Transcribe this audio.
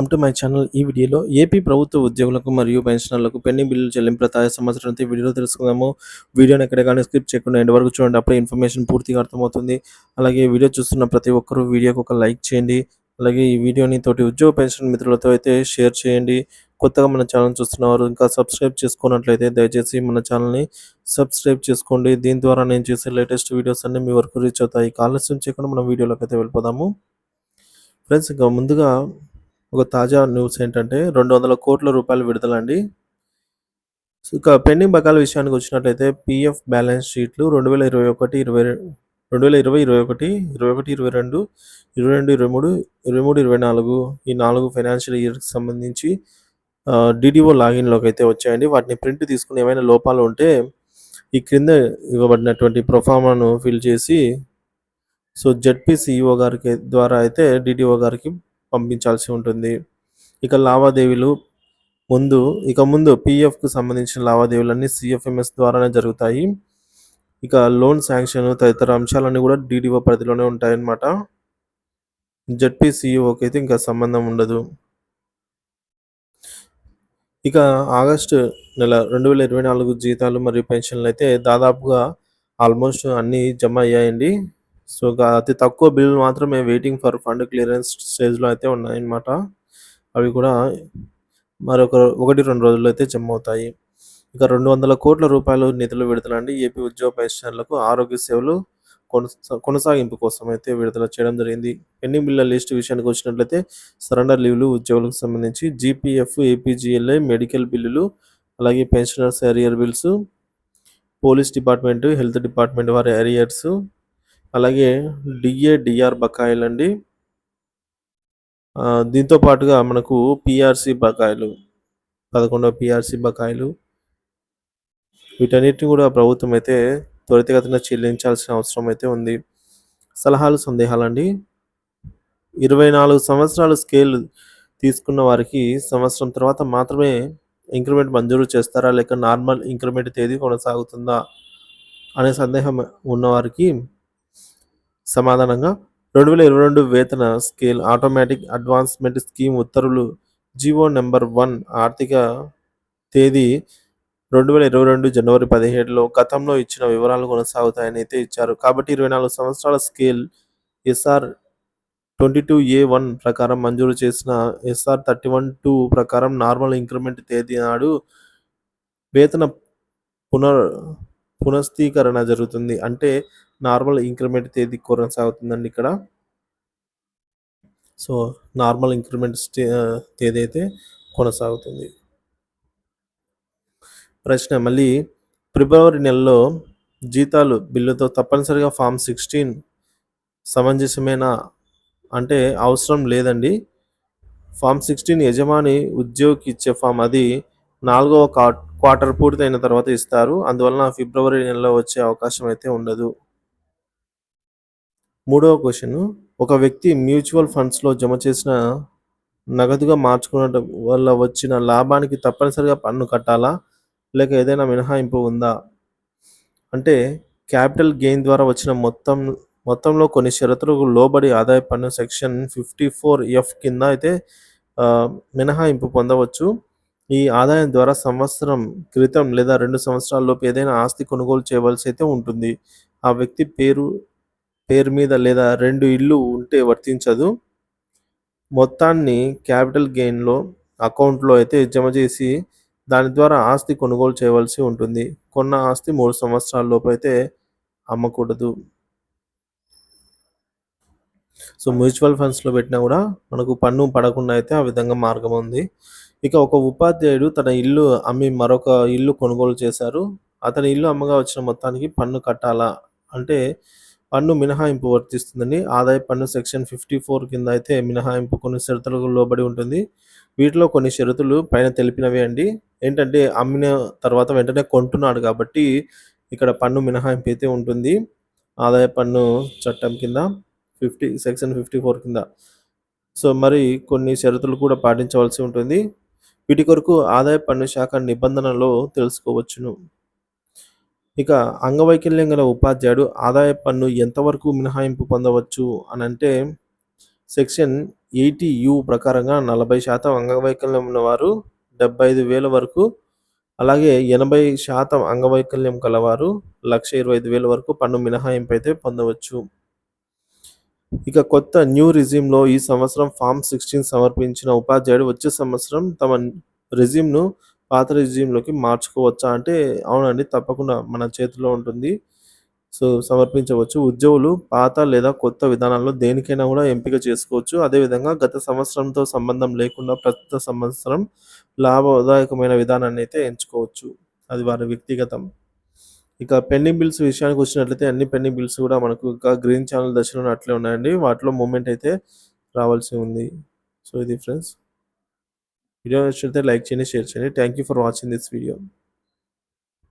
Welcome to my channel ఈ వీడియోలో AP ప్రభుత్వ ఉద్యోగులకు మరియు పెన్షనర్లకు పెండింగ్ బిల్లులు చెల్లింపు తాజా సమాచారం ఈ వీడియోలో తెలుసుకుందాము. వీడియోని ఎక్కడ కానీ స్కిప్ చేయకుండా ఎండ్ వరకు చూడండి. అప్పుడే ఇన్ఫర్మేషన్ పూర్తిగా అర్థమవుతుంది. అలాగే వీడియో చూస్తున్న ప్రతి ఒక్కరూ వీడియోకి ఒక లైక్ చేయండి. అలాగే ఈ వీడియోని తోటి ఉద్యోగ పెన్షన్ మిత్రులతో అయితే షేర్ చేయండి. కొత్తగా మన ఛానల్ చూస్తున్నవారు ఇంకా సబ్స్క్రైబ్ చేసుకున్నట్లయితే దయచేసి మన ఛానల్ని సబ్స్క్రైబ్ చేసుకోండి. దీని ద్వారా నేను చేసే లేటెస్ట్ వీడియోస్ అన్ని మీ వరకు రీచ్ అవుతాయి. ఆలస్యం చేయకుండా మనం వీడియోలోకి అయితే వెళ్ళిపోదాము. ఫ్రెండ్స్ ఇంకా ముందుగా ఒక తాజా న్యూస్ ఏంటంటే రెండు వందల కోట్ల రూపాయలు విడుదలండి. సో ఇక పెండింగ్ బకాల విషయానికి వచ్చినట్లయితే పిఎఫ్ బ్యాలెన్స్ షీట్లు రెండు వేల ఇరవై ఒకటి ఇరవై రెండు వేల ఇరవై ఇరవై ఒకటి ఇరవై ఒకటి ఇరవై రెండు ఇరవై రెండు ఇరవై మూడు ఇరవై మూడు ఇరవై నాలుగు ఈ నాలుగు ఫైనాన్షియల్ ఇయర్కి సంబంధించి డిడిఓ లాగిన్లోకి అయితే వచ్చాయండి. వాటిని ప్రింట్ తీసుకుని ఏమైనా లోపాలు ఉంటే ఈ క్రింద ఇవ్వబడినటువంటి ప్రొఫామాను ఫిల్ చేసి సో జెడ్పీ సిఇఓ గారికి ద్వారా అయితే డిడిఓ గారికి పంపించాల్సి ఉంటుంది. ఇక లావాదేవీలు ముందు ఇక ముందు పిఎఫ్కు సంబంధించిన లావాదేవీలన్నీ సిఎఫ్ఎంఎస్ ద్వారానే జరుగుతాయి. ఇక లోన్ శాంక్షన్ తదితర అంశాలన్నీ కూడా డిడిఓ పరిధిలోనే ఉంటాయన్నమాట. జడ్పీ సిఇఓకి అయితే ఇంకా సంబంధం ఉండదు. ఇక ఆగస్టు నెల రెండు వేల ఇరవై నాలుగు జీతాలు మరియు పెన్షన్లు అయితే దాదాపుగా ఆల్మోస్ట్ అన్నీ జమ అయ్యాయండి. సో అతి తక్కువ బిల్లు మాత్రమే వెయిటింగ్ ఫర్ ఫండ్ క్లియరెన్స్ స్టేజ్లో అయితే ఉన్నాయన్నమాట. అవి కూడా మరొక ఒకటి రెండు రోజుల్లో అయితే జమ అవుతాయి ఇక రెండు వందల కోట్ల రూపాయలు నిధులు విడుదలండి. ఏపీ ఉద్యోగ పెన్షనర్లకు ఆరోగ్య సేవలు కొనసాగింపు కోసం అయితే విడుదల చేయడం జరిగింది. పెండింగ్ బిల్ల లిస్ట్ విషయానికి వచ్చినట్లయితే సరెండర్ లీవ్లు ఉద్యోగులకు సంబంధించి జీపీఎఫ్ ఏపీజీఎల్ఐ మెడికల్ బిల్లులు అలాగే pensioners arrear bills police department health department వారి ఎరియర్స్ అలాగే డిఏ డిఆర్ బకాయిలు అండి. దీంతో పాటుగా మనకు పిఆర్సి బకాయిలు పదకొండవ పిఆర్సి బకాయిలు వీటన్నిటిని కూడా ప్రభుత్వం అయితే త్వరితగతిన చెల్లించాల్సిన అవసరం అయితే ఉంది. సలహాలు సందేహాలండి ఇరవై నాలుగు సంవత్సరాలు స్కేల్ తీసుకున్న వారికి సంవత్సరం తర్వాత మాత్రమే ఇంక్రిమెంట్ మంజూరు చేస్తారా? లేక నార్మల్ ఇంక్రిమెంట్ తేదీ కొనసాగుతుందా? అనే సందేహం ఉన్నవారికి సమాధానంగా రెండు వేల ఇరవై రెండు వేతన స్కేల్ ఆటోమేటిక్ అడ్వాన్స్మెంట్ స్కీమ్ ఉత్తర్వులు జీవో నెంబర్ వన్ ఆర్థిక తేదీ రెండు వేల ఇరవై రెండు జనవరి పదిహేడులో గతంలో ఇచ్చిన వివరాలు కొనసాగుతాయని అయితే ఇచ్చారు. కాబట్టి ఇరవై నాలుగు సంవత్సరాల scale SR twenty two A one ప్రకారం మంజూరు చేసిన ఎస్ఆర్ థర్టీ వన్ టూ ప్రకారం నార్మల్ ఇంక్రిమెంట్ తేదీ నాడు వేతన పునర్ పునస్థీకరణ జరుగుతుంది. అంటే నార్మల్ ఇంక్రిమెంట్ తేదీ కొనసాగుతుందండి ఇక్కడ. సో నార్మల్ ఇంక్రిమెంట్ తేదీ అయితే కొనసాగుతుంది. ప్రశ్న మళ్ళీ ఫిబ్రవరి నెలలో జీతాలు బిల్లుతో తప్పనిసరిగా ఫామ్ సిక్స్టీన్ సమంజసమేనా? అంటే అవసరం లేదండి. ఫామ్ సిక్స్టీన్ యజమాని ఉద్యోగికి ఇచ్చే ఫామ్ అది నాలుగవ క్వార్టర్ పూర్తయిన తర్వాత ఇస్తారు. అందువలన ఫిబ్రవరి నెలలో వచ్చే అవకాశం అయితే ఉండదు. మూడవ క్వశ్చన్ ఒక వ్యక్తి మ్యూచువల్ ఫండ్స్లో జమ చేసిన నగదుగా మార్చుకున్న వల్ల వచ్చిన లాభానికి తప్పనిసరిగా పన్ను కట్టాలా? లేక ఏదైనా మినహాయింపు ఉందా? అంటే క్యాపిటల్ గెయిన్ ద్వారా వచ్చిన మొత్తం మొత్తంలో కొన్ని షరతులకు లోబడి ఆదాయ పన్ను సెక్షన్ ఫిఫ్టీ ఫోర్ ఎఫ్ కింద అయితే మినహాయింపు పొందవచ్చు. ఈ ఆదాయం ద్వారా సంవత్సరం క్రితం లేదా రెండు సంవత్సరాల్లోపు ఏదైనా ఆస్తి కొనుగోలు చేయవలసి అయితే ఉంటుంది. ఆ వ్యక్తి పేరు పేరు మీద లేదా రెండు ఇల్లు ఉంటే వర్తించదు. మొత్తాన్ని క్యాపిటల్ గెయిన్లో అకౌంట్లో అయితే జమ చేసి దాని ద్వారా ఆస్తి కొనుగోలు చేయవలసి ఉంటుంది. కొన్న ఆస్తి మూడు సంవత్సరాల లోపు అయితే అమ్మకూడదు. సో మ్యూచువల్ ఫండ్స్లో పెట్టినా కూడా మనకు పన్ను పడకుండా అయితే ఆ విధంగా మార్గం ఉంది. ఇక ఒక ఉపాధ్యాయుడు తన ఇల్లు అమ్మి మరొక ఇల్లు కొనుగోలు చేశారు. అతని ఇల్లు అమ్మగా వచ్చిన మొత్తానికి పన్ను కట్టాలా? అంటే పన్ను మినహాయింపు వర్తిస్తుందండి. ఆదాయ పన్ను సెక్షన్ ఫిఫ్టీ ఫోర్ కింద అయితే మినహాయింపు కొన్ని షరతులకు లోబడి ఉంటుంది. వీటిలో కొన్ని షరతులు పైన తెలిపినవి అండి. ఏంటంటే అమ్మిన తర్వాత వెంటనే కొంటున్నాడు కాబట్టి ఇక్కడ పన్ను మినహాయింపు అయితే ఉంటుంది. ఆదాయ పన్ను చట్టం కింద ఫిఫ్టీ సెక్షన్ ఫిఫ్టీ ఫోర్ కింద. సో మరి కొన్ని షరతులు కూడా పాటించవలసి ఉంటుంది. వీటి కొరకు ఆదాయ పన్ను శాఖ నిబంధనలో తెలుసుకోవచ్చును. ఇక అంగవైకల్యం గల ఉపాధ్యాయుడు ఆదాయ పన్ను ఎంతవరకు మినహాయింపు పొందవచ్చు అని అంటే సెక్షన్ ఎయిటీ యూ ప్రకారంగా నలభై శాతం అంగవైకల్యం ఉన్నవారు డెబ్బై ఐదు వేల వరకు అలాగే ఎనభై శాతం అంగవైకల్యం కలవారు లక్ష ఇరవై ఐదు వేల వరకు పన్ను మినహాయింపు అయితే పొందవచ్చు. ఇక కొత్త న్యూ రిజ్యూమ్లో ఈ సంవత్సరం ఫామ్ సిక్స్టీన్ సమర్పించిన ఉపాధ్యాయుడు వచ్చే సంవత్సరం తమ రెజ్యూమ్ను పాత రెజ్యూమ్లోకి మార్చుకోవచ్చా అంటే అవునండి తప్పకుండా మన చేతిలో ఉంటుంది. సో సమర్పించవచ్చు. ఉద్యోగులు పాత లేదా కొత్త విధానాల్లో దేనికైనా కూడా ఎంపిక చేసుకోవచ్చు. అదేవిధంగా గత సంవత్సరంతో సంబంధం లేకుండా ప్రస్తుత సంవత్సరం లాభదాయకమైన విధానాన్ని అయితే ఎంచుకోవచ్చు. అది వారి వ్యక్తిగతం. ఇక పెండింగ్ బిల్స్ విషయానికి వచ్చినట్లయితే అన్ని పెండింగ్ బిల్స్ కూడా మనకు ఇంకా గ్రీన్ ఛానల్ దశలో అట్లే ఉన్నాయండి. వాటిలో మూమెంట్ అయితే రావాల్సి ఉంది. సో ఇది ఫ్రెండ్స్. వీడియో నచ్చినట్లయితే లైక్ చేయండి షేర్ చేయండి. Thank you for watching this video